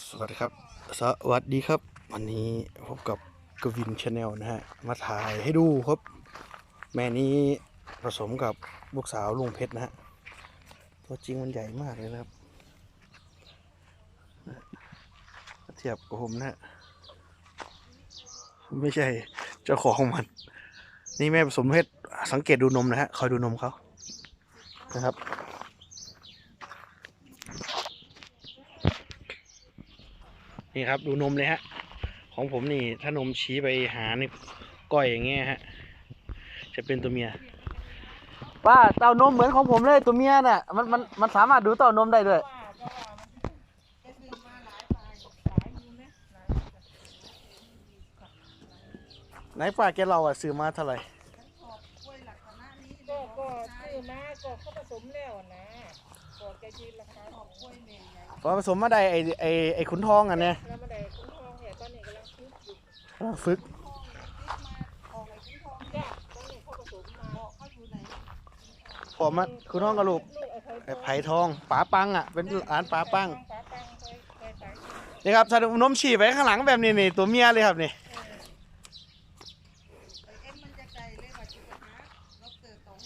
สวัสดีครับ สวัสดีครับ วันนี้พบกับกวินชาแนลนะฮะ มาถ่ายให้ดูครับ แม่นี้ผสมกับลูกสาวลุงเพชรนะฮะ ตัวจริงมันใหญ่มากเลยนะครับ เทียบกับผมนะฮะ ไม่ใช่เจ้าของมัน นี่แม่ผสมเพชรสังเกตดูนมนะฮะ คอยดูนมเขานะครับ นี่ครับดูนมเลยฮะ ของผมนี่ถ้านมชี้ไปหานี่ก้อยอย่างเงี้ยฮะ จะเป็นตัวเมียป้าเต้านมเหมือนของผมเลยตัวเมียน่ะมันมันมันสามารถดูเต้านมได้ด้วยไหนป้าแกเราอะซื้อมาเท่าไหร่ก็ก็ซื้อมาก็เขาผสมแล้วนะ ก็แกยืนราคาของกล้วยเมย์ใหญ่พอผสมมาได้ไอไอไอขุนทองอะเนี่ยแล้วมาได้คุ้มทองเนี่ยตอนนี้กำลังคิดอยู่กำลังฝึกจ้ะตอนนี้เขาผสมมาเขาอยู่ไหนพอมาขุนทองกับลูกลูกไอ้ไผ่ไอไผ่ทองป๋าปังอะเป็นร้านป๋าปังป้าปังเคยเคยขายนี่ครับถ้านมฉี่ไปข้างหลังแบบนี้นี่ตัวเมียเลยครับนี่ เอ็มมันจะไกลเลยว่าจุดหาดอกเตอร์ตอง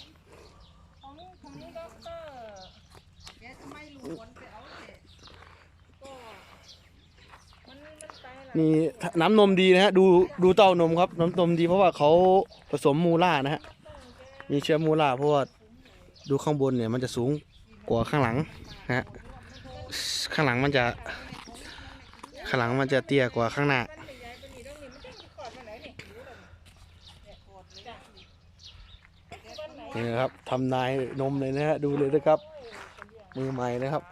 ของของด็อกเตอร์ แกทำไมรู้วนไปเอาเถอะ ก็มันมันไปหลาย นี่น้ำนมดีนะฮะดูดูเต้านมครับ น้ำนมดีเพราะว่าเขาผสมมูล่านะฮะมีเชื้อมูล่าเพราะว่าดูข้างบนเนี่ยมันจะสูงกว่าข้างหลังนะฮะข้างหลังมันจะข้างหลังมันจะเตี้ยกว่าข้างหน้าเนี่ยเนี่ยขอดเลยจ้ะวันไหนนี่นะครับทำนายนมเลยนะฮะดูเลยนะครับ มือใหม่นะครับ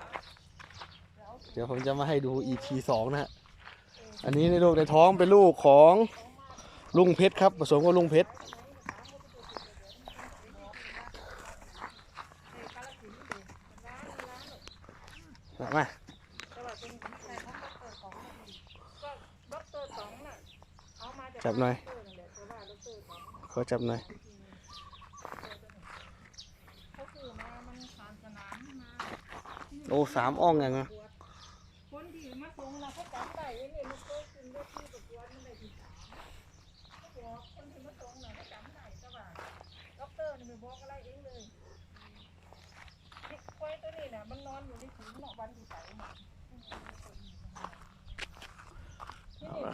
เดี๋ยวผมจะมาให้ดู EP สองนะฮะ อันนี้ในลูกในท้องเป็นลูกของลุงเพชรครับ ผสมกับลุงเพชรมาจับหน่อยขอจับหน่อยโอ้สามอ่องอย่งเงี้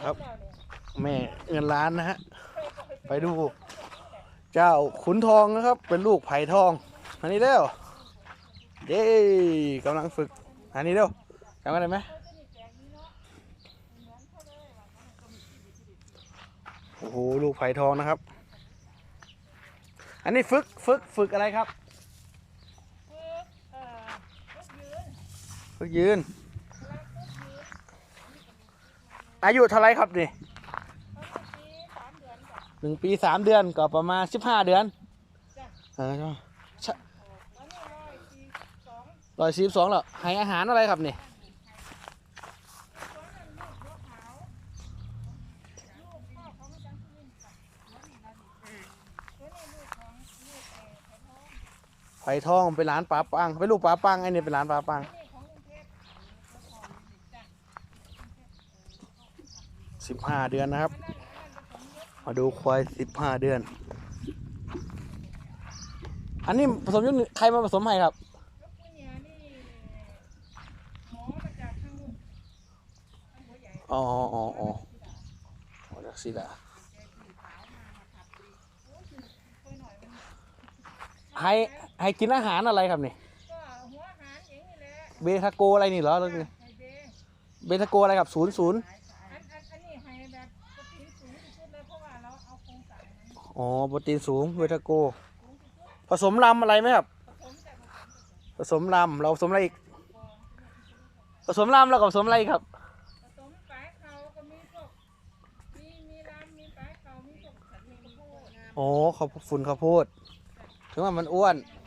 ครับ แม่เงินล้านนะฮะ ไปดู เจ้าขุนทองนะครับ เป็นลูกไผ่ทอง อันนี้เร็วเย้กำลังฝึก อันนี้เร็วจำกันได้ไหม โอ้โหลูกไผ่ทองนะครับ อันนี้ฝึกฝึกฝึกอะไรครับ ฝึกยืน อายุเท่าไรครับนี่หนึ่งปีสามเดือนก็ประมาณสิบห้าเดือนเออใช่ไหมแล้วนี่ร้อยสี่สองร้อยสิบสองแล้วให้อาหารอะไรครับนี่ลูกบัวขาวลูกพ่อเขาไม่จังขึ้นค่ะตัวนี้นะดิตัวนี้ลูกของลูกเอ๋ ไผ่ทองเป็นร้านปลาปังเป็นลูกปลาปังไอ้นี่เป็นร้านปลาปังสิบห้าเดือนนะครับ มาดูควายสิบห้าเดือน อันนี้ผสมยุคใครมาผสมให้ครับอ๋ออ๋ออ๋ออ๋อจากศิลาให้ ให้กินอาหารอะไรครับนี่ก็หัวอาหารอย่างนี้แหละเบทาโกอะไรนี่เหรอหรือไงไฮเบเบทาโกอะไรครับศูนย์ศูนย์อันอันอันนี้ให้แบบโปรตีนสูงที่สุดเลยเพราะว่าเราเอาโครงสร้างมันอ๋อโปรตีนสูงเบทาโก ผสมลำอะไรไหมครับ ผสมจากผสมลำเราผสมอะไรอีก ผสมลำแล้วก็ผสมอะไรอีกครับ ผสมปลายเขาก็มีพวกมีมีรำมีปลายเขามีพวกสัตว์มีกระโพดอ๋อข้าวฝุ่นข้าวโพด ถึงว่ามันอ้วนมา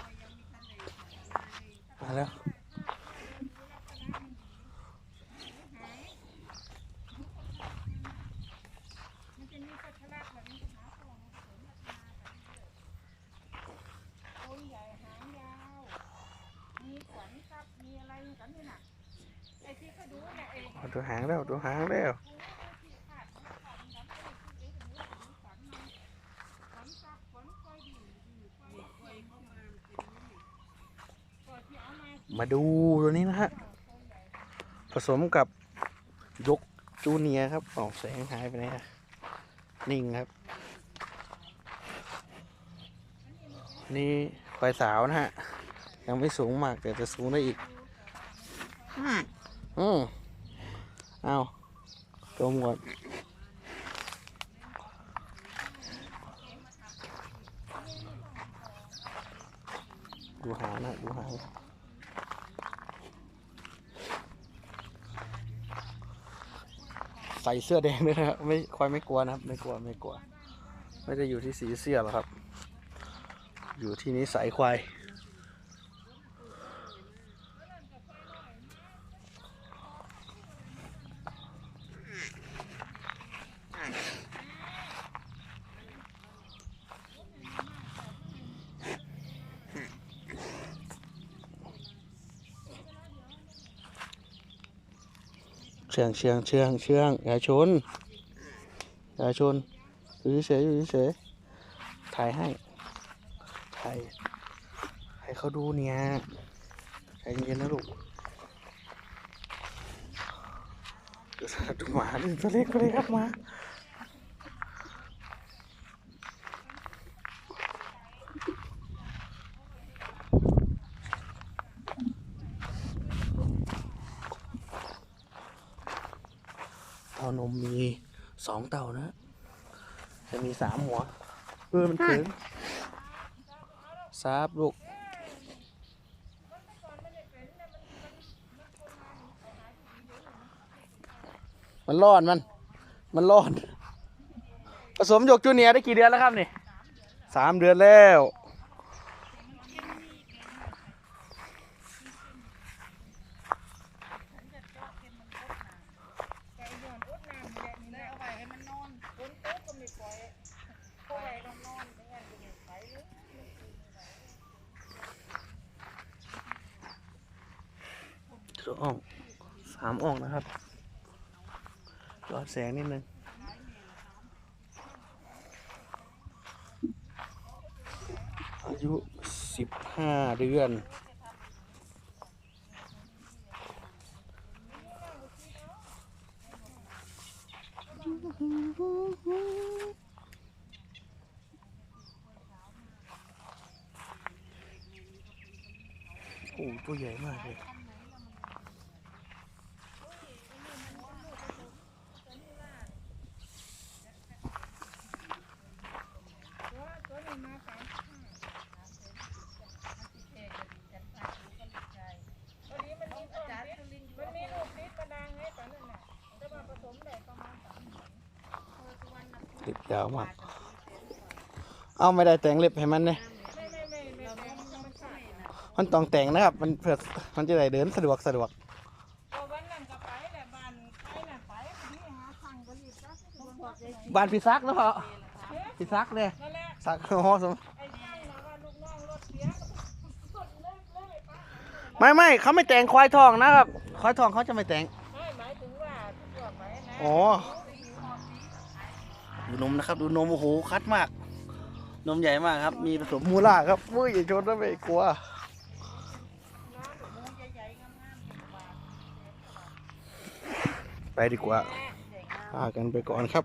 แล้วมันจะมีพัชระแบบนี้หางผสมพัฒนาแบบนี้เลยโคนใหางยาวมีขวัญครับมีอะไรกันนี่น่ะไอ้ที่เดียไอ้ไอ้เอาดูหางแล้วดูหางแล้ว มาดูตัวนี้นะฮะ ผสมกับยกจูเนียร์ครับออกแสงหายไปไหนอะนิ่งครับ นี่ควายสาวนะฮะ ยังไม่สูงมากแต่จะสูงได้อีกอืมเอาดมก่อนดูหางนะดูหาง ใส่เสื้อแดงด้วยนะครับไม่ควายไม่กลัวนะครับ ไม่กลัวไม่กลัว ไม่ได้อยู่ที่สีเสื้อหรอกครับ อยู่ที่นิสัยควาย เชื่องเชื่องเชื่องเชื่องอย่าชนอย่าชนอยู่เฉยอยู่เฉยถ่ายให้ถ่ายให้เขาดูเนี่ยใจเย็นนะลูกดูสดูหมาดูตัวเล็กตัวเล็กครับมา มมีสองเต่านะ จะมีสามหัวเออมันถึงซาบลูกมันรอดมัน มันรอดผสมหยกจูเนียร์ได้กี่เดือนแล้วครับนี่สามเดือนแล้ว ไก่ย้อนอดน้ำแดดนี่ เล แห ย ละ เอาไว้ให้มันนอน ฝนตกก็ไม่ปล่อยปล่อยลงนอนไม่งั้นก็ไม่ไปเลย สองอ่องสามอ่องนะครับรอดแสงนิดนึงอายุสิบห้าเดือนโอ้ตัวใหญ่มากเลย ตัวตัวนี้มาสามสิบห้าพอดีมันมีต้นติดมันมีลูกติดกระดังไงตอนนั้นน่ะแต่ว่าผสมได้ประมาณสามเดือน เล็บยาวมาก เอาไม่ได้แต่งเล็บให้มันเนี่ยไม่ไม่ไม่ไม่แต่ธรรมชาตินะมันต้องแต่งนะครับ มันเพื่อมันจะได้เดินสะดวกสะดวกพอวันนั้นก็ไปแหละบ้านไปน่ะไปพอดีหาทางก็รีบรับที่สวนผักเลยบ้านพี่ซักนะพ่อพี่ซักเนี่ยนั่นแหละซักอ๋อสมไอ้ช่างนะว่าลูกน้องรถเสียก็รถเลิกเลิกไปป้าไม่ไม่เขาไม่แต่งควายทองนะครับ ควายทองเขาจะไม่แต่งไม่หมายถึงว่าทุกอย่างไหมนะอ๋อ ดูนมนะครับ ดูนมโอ้โหคัดมาก นมใหญ่มากครับ มีผสมมูล่าครับมุ้ยอย่าชนนะไม่กลัวไปดีกว่าพากันไปก่อนครับ